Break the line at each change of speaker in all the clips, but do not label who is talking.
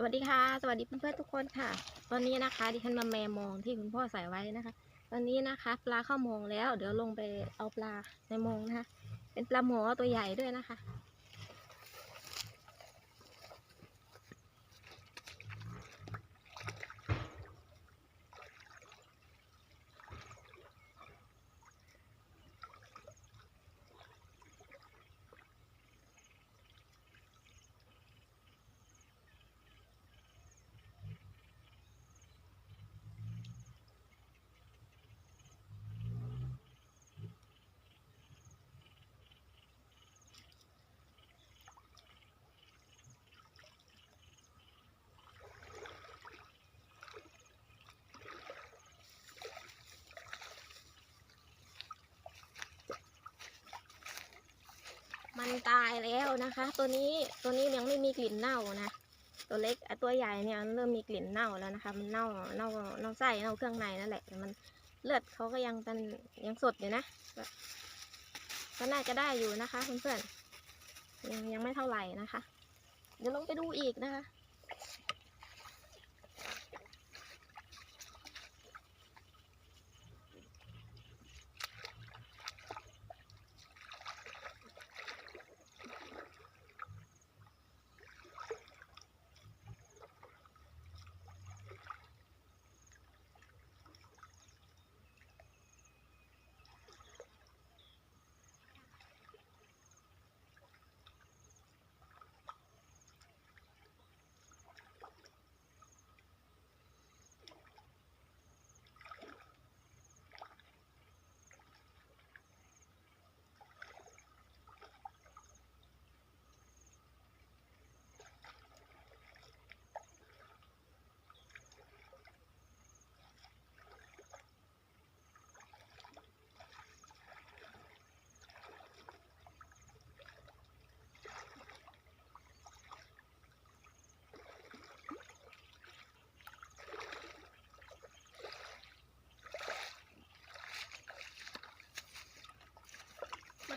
สวัสดีค่ะ สวัสดีเพื่อนๆทุกคนค่ะ ตอนนี้นะคะดิฉันมาแมมองที่คุณพ่อใส่ไว้นะคะ ตอนนี้นะคะ ปลาเข้ามองแล้ว เดี๋ยวลงไปเอาปลาในมองนะคะ เป็นปลาหมอตัวใหญ่ด้วยนะคะ มันตายแล้วนะคะ ตัวนี้ตัวนี้ยังไม่มีกลิ่นเน่านะ ตัวเล็กอะตัวใหญ่เนี่ยเริ่มมีกลิ่นเน่าแล้วนะคะ มันเน่าเน่าเน่าไส้เน่าเครื่องในนั่นแหละแต่มันเลือดเขาก็ยังเป็นยังสดอยู่นะก็ก็น่าจะได้อยู่นะคะเพื่อนๆยังยังไม่เท่าไหร่นะคะ เดี๋ยวลงไปดูอีกนะคะ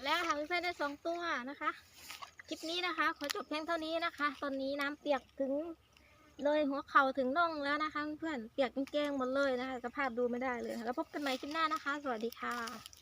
แล้วค่ะเพื่อนๆได้สองตัวนะคะ คลิปนี้นะคะ ขอจบเพียงเท่านี้นะคะ ตอนนี้น้ำเปียกถึงเลยหัวเข่าถึงน่องแล้วนะคะ เพื่อนเปียกกางเกงหมดเลยนะคะสภาพดูไม่ได้เลย แล้วพบกันใหม่คลิปหน้านะคะ สวัสดีค่ะ